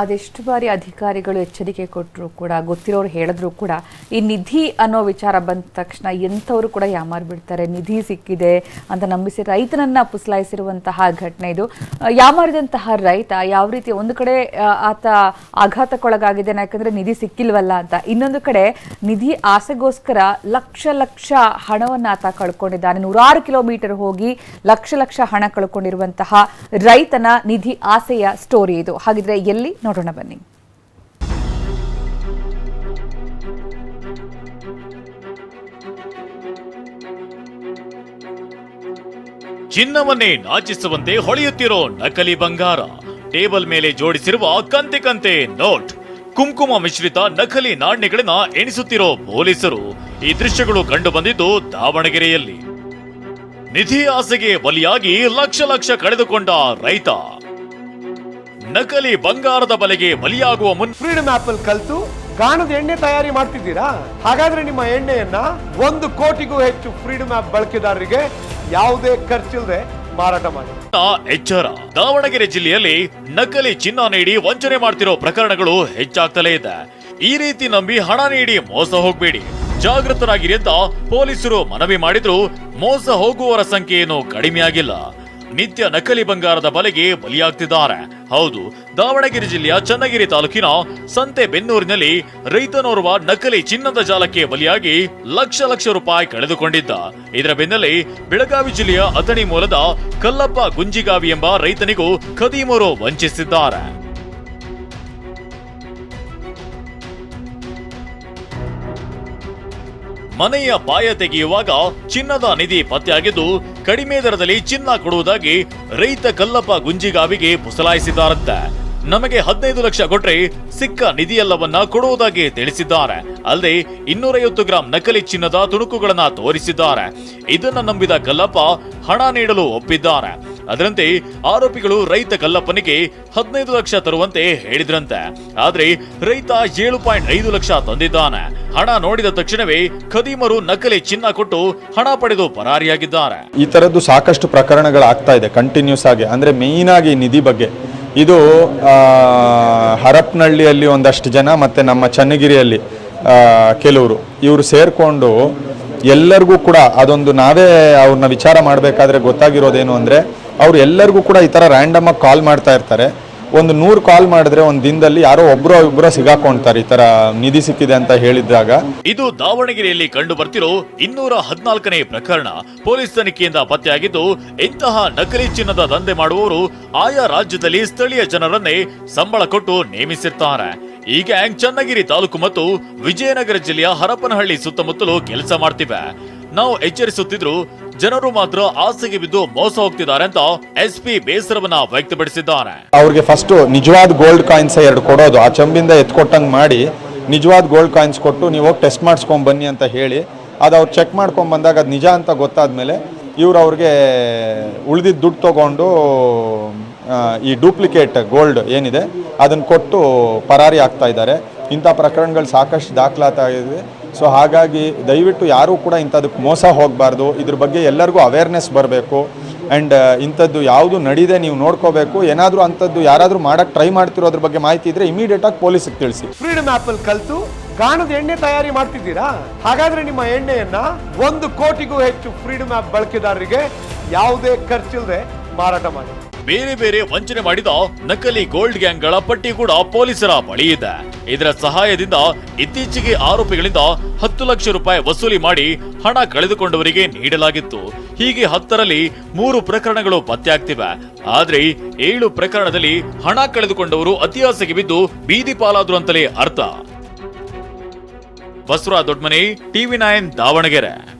ಅದೆಷ್ಟು ಬಾರಿ ಅಧಿಕಾರಿಗಳು ಎಚ್ಚರಿಕೆ ಕೊಟ್ಟರು ಕೂಡ, ಗೊತ್ತಿರೋರು ಹೇಳಿದ್ರು ಕೂಡ, ಈ ನಿಧಿ ಅನ್ನೋ ವಿಚಾರ ಬಂದ ತಕ್ಷಣ ಎಂಥವರು ಕೂಡ ಯಾಮಾರು ಬಿಡ್ತಾರೆ ನಿಧಿ ಸಿಕ್ಕಿದೆ ಅಂತ ನಂಬಿಸಿ ರೈತನನ್ನ ಪುಸಲಾಯಿಸಿರುವಂತಹ ಘಟನೆ ಇದು. ಯಾಮಾರಿದಂತಹ ರೈತ ಯಾವ ರೀತಿ ಒಂದು ಕಡೆ ಆತ ಆಘಾತಕ್ಕೊಳಗಾಗಿದ್ದಾನೆ, ಯಾಕಂದ್ರೆ ನಿಧಿ ಸಿಕ್ಕಿಲ್ವಲ್ಲ ಅಂತ. ಇನ್ನೊಂದು ಕಡೆ ನಿಧಿ ಆಸೆಗೋಸ್ಕರ ಲಕ್ಷ ಲಕ್ಷ ಹಣವನ್ನು ಆತ ಕಳ್ಕೊಂಡಿದ್ದಾನೆ. ನೂರಾರು ಕಿಲೋಮೀಟರ್ ಹೋಗಿ ಲಕ್ಷ ಲಕ್ಷ ಹಣ ಕಳ್ಕೊಂಡಿರುವಂತಹ ರೈತನ ನಿಧಿ ಆಸೆಯ ಸ್ಟೋರಿ ಇದು. ಹಾಗಿದ್ರೆ ಎಲ್ಲಿ? ನೋಡೋಣ ಬನ್ನಿ. ಚಿನ್ನವನ್ನೇ ನಾಚಿಸುವಂತೆ ಹೊಳೆಯುತ್ತಿರೋ ನಕಲಿ ಬಂಗಾರ. ಟೇಬಲ್ ಮೇಲೆ ಜೋಡಿಸಿರುವ ಕಂತೆ ಕಂತೆ ನೋಟ್. ಕುಂಕುಮ ಮಿಶ್ರಿತ ನಕಲಿ ನಾಣ್ಯಗಳನ್ನ ಎಣಿಸುತ್ತಿರೋ ಪೊಲೀಸರು ಈ ದೃಶ್ಯಗಳು ಕಂಡು ಬಂದಿದ್ದು ದಾವಣಗೆರೆಯಲ್ಲಿ. ನಿಧಿ ಆಸೆಗೆ ಬಲಿಯಾಗಿ ಲಕ್ಷ ಲಕ್ಷ ಕಳೆದುಕೊಂಡ ರೈತ. ನಕಲಿ ಬಂಗಾರದ ಬಲೆಗೆ ಬಲಿಯಾಗುವ ಮುನ್ ಫ್ರೀಡಮ್ ಅಲ್ಲಿ ಕಲ್ತು ಗಾಣದ ಎಣ್ಣೆ ತಯಾರಿ ಮಾಡ್ತಿದ್ದೀರಾ? ಹಾಗಾದ್ರೆ ನಿಮ್ಮ ಎಣ್ಣೆಯನ್ನ ಒಂದು ಕೋಟಿಗೂ ಹೆಚ್ಚು ಫ್ರೀಡಮ್ ಆಪ್ ಬಳಕೆದಾರರಿಗೆ ಯಾವುದೇ ಖರ್ಚಿಲ್ಲದೆ ಮಾರಾಟ ಮಾಡಿ. ಎಚ್ಚರ. ದಾವಣಗೆರೆ ಜಿಲ್ಲೆಯಲ್ಲಿ ನಕಲಿ ಚಿನ್ನ ನೀಡಿ ವಂಚನೆ ಮಾಡ್ತಿರೋ ಪ್ರಕರಣಗಳು ಹೆಚ್ಚಾಗ್ತಲೇ ಇದೆ. ಈ ರೀತಿ ನಂಬಿ ಹಣ ನೀಡಿ ಮೋಸ ಹೋಗ್ಬೇಡಿ. ಜಾಗೃತರಾಗಿರಿ ಅಂತ ಪೊಲೀಸರು ಮನವಿ ಮಾಡಿದ್ರು. ಮೋಸ ಹೋಗುವವರ ಸಂಖ್ಯೆ ಏನು ಕಡಿಮೆಯಾಗಿಲ್ಲ. ನಿತ್ಯ ನಕಲಿ ಬಂಗಾರದ ಬಲೆಗೆ ಬಲಿಯಾಗ್ತಿದ್ದಾರೆ. ಹೌದು, ದಾವಣಗೆರೆ ಜಿಲ್ಲೆಯ ಚನ್ನಗಿರಿ ತಾಲೂಕಿನ ಸಂತೆ ಬೆನ್ನೂರಿನಲ್ಲಿ ರೈತನೋರ್ವ ನಕಲಿ ಚಿನ್ನದ ಜಾಲಕ್ಕೆ ಬಲಿಯಾಗಿ ಲಕ್ಷ ಲಕ್ಷ ರೂಪಾಯಿ ಕಳೆದುಕೊಂಡಿದ್ದ. ಇದರ ಬೆನ್ನಲ್ಲೇ ಬೆಳಗಾವಿ ಜಿಲ್ಲೆಯ ಅಥಣಿ ಮೂಲದ ಕಲ್ಲಪ್ಪ ಗುಂಜಿಗಾವಿ ಎಂಬ ರೈತನಿಗೂ ಖದೀಮರು ವಂಚಿಸಿದ್ದಾರೆ. ಮನೆಯ ಬಾಯ ತೆಗೆಯುವಾಗ ಚಿನ್ನದ ನಿಧಿ ಪತ್ತೆಯಾಗಿದ್ದು ಕಡಿಮೆ ದರದಲ್ಲಿ ಚಿನ್ನ ಕೊಡುವುದಾಗಿ ರೈತ ಕಲ್ಲಪ್ಪ ಗುಂಜಿಗಾವಿಗೆ ಮುಸಲಾಯಿಸಿದ್ದಾರಂತೆ ನಮಗೆ ಹದಿನೈದು ಲಕ್ಷ ಕೊಟ್ರೆ ಸಿಕ್ಕ ನಿಧಿಯೆಲ್ಲವನ್ನ ಕೊಡುವುದಾಗಿ ತಿಳಿಸಿದ್ದಾರೆ. ಅಲ್ಲದೆ ಇನ್ನೂರೈವತ್ತು ಗ್ರಾಂ ನಕಲಿ ಚಿನ್ನದ ತುಣುಕುಗಳನ್ನ ತೋರಿಸಿದ್ದಾರೆ. ಇದನ್ನ ನಂಬಿದ ಕಲ್ಲಪ್ಪ ಹಣ ನೀಡಲು ಒಪ್ಪಿದ್ದಾರೆ. ಅದರಂತೆ ಆರೋಪಿಗಳು ರೈತ ಕಲ್ಲಪ್ಪನಿಗೆ ಹದಿನೈದು ಲಕ್ಷ ತರುವಂತೆ ಹೇಳಿದ್ರಂತೆ. ಆದ್ರೆ ರೈತ ಏಳು ಪಾಯಿಂಟ್ ಐದು ಲಕ್ಷ ತಂದಿದ್ದಾನೆ. ಹಣ ನೋಡಿದ ತಕ್ಷಣವೇ ಖದೀಮರು ನಕಲಿ ಚಿನ್ನ ಕೊಟ್ಟು ಹಣ ಪಡೆದು ಪರಾರಿಯಾಗಿದ್ದಾರೆ. ಈ ತರದ್ದು ಸಾಕಷ್ಟು ಪ್ರಕರಣಗಳಾಗ್ತಾ ಇದೆ ಕಂಟಿನ್ಯೂಸ್ ಆಗಿ. ಅಂದ್ರೆ ಮೇಯ್ನ್ ಆಗಿ ನಿಧಿ ಬಗ್ಗೆ. ಇದು ಹರಪ್ನಹಳ್ಳಿಯಲ್ಲಿ ಒಂದಷ್ಟು ಜನ ಮತ್ತೆ ನಮ್ಮ ಚನ್ನಗಿರಿಯಲ್ಲಿ ಕೆಲವರು. ಇವರು ಸೇರಿಕೊಂಡು ಎಲ್ಲರಿಗೂ ಕೂಡ ಅದೊಂದು ನಾವೇ ಅವ್ರನ್ನ ವಿಚಾರ ಮಾಡಬೇಕಾದ್ರೆ ಗೊತ್ತಾಗಿರೋದೇನು ಅಂದರೆ ಅವ್ರು ಎಲ್ಲರಿಗೂ ಕೂಡ ಈ ಥರ ರ್ಯಾಂಡಮಾಗಿ ಕಾಲ್ ಮಾಡ್ತಾ ಇರ್ತಾರೆ. ಒಂದು ನೂರು ಕಾಲ್ ಮಾಡಿದ್ರೆ ಒಂದು ದಿನದಲ್ಲಿ ಯಾರೋ ಒಬ್ಬರೋ ಒಬ್ಬರ ಸಿಗಾಕೊಂತಾರೆ ಈ ತರ ನಿಧಿ ಸಿಕ್ಕಿದೆ ಅಂತ ಹೇಳಿದಾಗ ಇದು ದಾವಣಗೆರೆಯಲ್ಲಿ ಕಂಡು ಬರ್ತಿರೋ ಇನ್ನೂರ ಹದಿನಾಲ್ಕನೇ ಪ್ರಕರಣ. ಪೊಲೀಸ್ ತನಿಖೆಯಿಂದ ಪತ್ತೆಯಾಗಿದ್ದು ಇಂತಹ ನಕಲಿ ಚಿನ್ನದ ದಂಧೆ ಮಾಡುವವರು ಆಯಾ ರಾಜ್ಯದಲ್ಲಿ ಸ್ಥಳೀಯ ಜನರನ್ನೇ ಸಂಬಳ ಕೊಟ್ಟು ನೇಮಿಸಿರ್ತಾರೆ. ಈ ಗ್ಯಾಂಗ್ ಚನ್ನಗಿರಿ ತಾಲೂಕು ಮತ್ತು ವಿಜಯನಗರ ಜಿಲ್ಲೆಯ ಹರಪನಹಳ್ಳಿ ಸುತ್ತಮುತ್ತಲು ಕೆಲಸ ಮಾಡ್ತಿವೆ. ನಾವು ಎಚ್ಚರಿಸುತ್ತಿದ್ರು ಜನರು ಮಾತ್ರ ಆಸೆಗೆ ಬಿದ್ದು ಮೋಸ ಹೋಗ್ತಿದ್ದಾರೆ ಅಂತ ಎಸ್ ಪಿ ಬೇಸರವನ್ನ ವ್ಯಕ್ತಪಡಿಸಿದ್ದಾರೆ. ಅವ್ರಿಗೆ ಫಸ್ಟ್ ನಿಜವಾದ ಗೋಲ್ಡ್ ಕಾಯಿನ್ಸ್ ಎರಡು ಕೊಡೋದು. ಆ ಚಂಬಿಂದ ಎತ್ಕೊಟ್ಟಂಗೆ ಮಾಡಿ ನಿಜವಾದ ಗೋಲ್ಡ್ ಕಾಯಿನ್ಸ್ ಕೊಟ್ಟು ನೀವು ಟೆಸ್ಟ್ ಮಾಡಿಸ್ಕೊಂಡ್ ಬನ್ನಿ ಅಂತ ಹೇಳಿ. ಅದು ಅವ್ರು ಚೆಕ್ ಮಾಡ್ಕೊಂಡ್ ಬಂದಾಗ ಅದು ನಿಜ ಅಂತ ಗೊತ್ತಾದ್ಮೇಲೆ ಇವ್ರು ಅವ್ರಿಗೆ ಉಳಿದಿದ್ದ ದುಡ್ಡು ತಗೊಂಡು ಈ ಡೂಪ್ಲಿಕೇಟ್ ಗೋಲ್ಡ್ ಏನಿದೆ ಅದನ್ನು ಕೊಟ್ಟು ಪರಾರಿ ಆಗ್ತಾ ಇದ್ದಾರೆ. ಇಂಥ ಪ್ರಕರಣಗಳು ಸಾಕಷ್ಟು ದಾಖಲಾತಾ ಆಗಿದೆ ಸೊ ಹಾಗಾಗಿ ದಯವಿಟ್ಟು ಯಾರೂ ಕೂಡ ಇಂಥದಕ್ಕೆ ಮೋಸ ಹೋಗಬಾರ್ದು. ಇದ್ರ ಬಗ್ಗೆ ಎಲ್ಲರಿಗೂ ಅವೇರ್ನೆಸ್ ಬರಬೇಕು. ಆ್ಯಂಡ್ ಇಂಥದ್ದು ಯಾವುದು ನಡೀದೆ ನೀವು ನೋಡ್ಕೋಬೇಕು. ಏನಾದರೂ ಅಂಥದ್ದು ಯಾರಾದರೂ ಮಾಡೋಕ್ಕೆ ಟ್ರೈ ಮಾಡ್ತಿರೋದ್ರ ಬಗ್ಗೆ ಮಾಹಿತಿ ಇದ್ದರೆ ಇಮಿಡಿಯೇಟಾಗಿ ಪೊಲೀಸಿಗೆ ತಿಳಿಸಿ. ಫ್ರೀಡಮ್ ಆಪಲ್ ಕಲಿತು ಕಾಣದ ಎಣ್ಣೆ ತಯಾರಿ ಮಾಡ್ತಿದ್ದೀರಾ? ಹಾಗಾದ್ರೆ ನಿಮ್ಮ ಎಣ್ಣೆಯನ್ನ ಒಂದು ಕೋಟಿಗೂ ಹೆಚ್ಚು ಫ್ರೀಡಮ್ ಆಪ್ ಬಳಕೆದಾರರಿಗೆ ಯಾವುದೇ ಖರ್ಚಿಲ್ಲದೆ ಮಾರಾಟ ಮಾಡಿ. ಬೇರೆ ಬೇರೆ ವಂಚನೆ ಮಾಡಿದ ನಕಲಿ ಗೋಲ್ಡ್ ಗ್ಯಾಂಗ್ಗಳ ಪಟ್ಟಿ ಕೂಡ ಪೊಲೀಸರ ಬಳಿ ಇದೆ. ಇದರ ಸಹಾಯದಿಂದ ಇತ್ತೀಚೆಗೆ ಆರೋಪಿಗಳಿಂದ ಹತ್ತು ಲಕ್ಷ ರೂಪಾಯಿ ವಸೂಲಿ ಮಾಡಿ ಹಣ ಕಳೆದುಕೊಂಡವರಿಗೆ ನೀಡಲಾಗಿತ್ತು. ಹೀಗೆ ಹತ್ತರಲ್ಲಿ ಮೂರು ಪ್ರಕರಣಗಳು ಪತ್ತೆಯಾಗ್ತಿವೆ. ಆದ್ರೆ ಏಳು ಪ್ರಕರಣದಲ್ಲಿ ಹಣ ಕಳೆದುಕೊಂಡವರು ಅತಿಯಾಸೆಗೆ ಬಿದ್ದು ಬೀದಿ ಪಾಲಾದ್ರು ಅಂತಲೇ ಅರ್ಥ. Basavaraj Dodmani, TV nine Davanagere.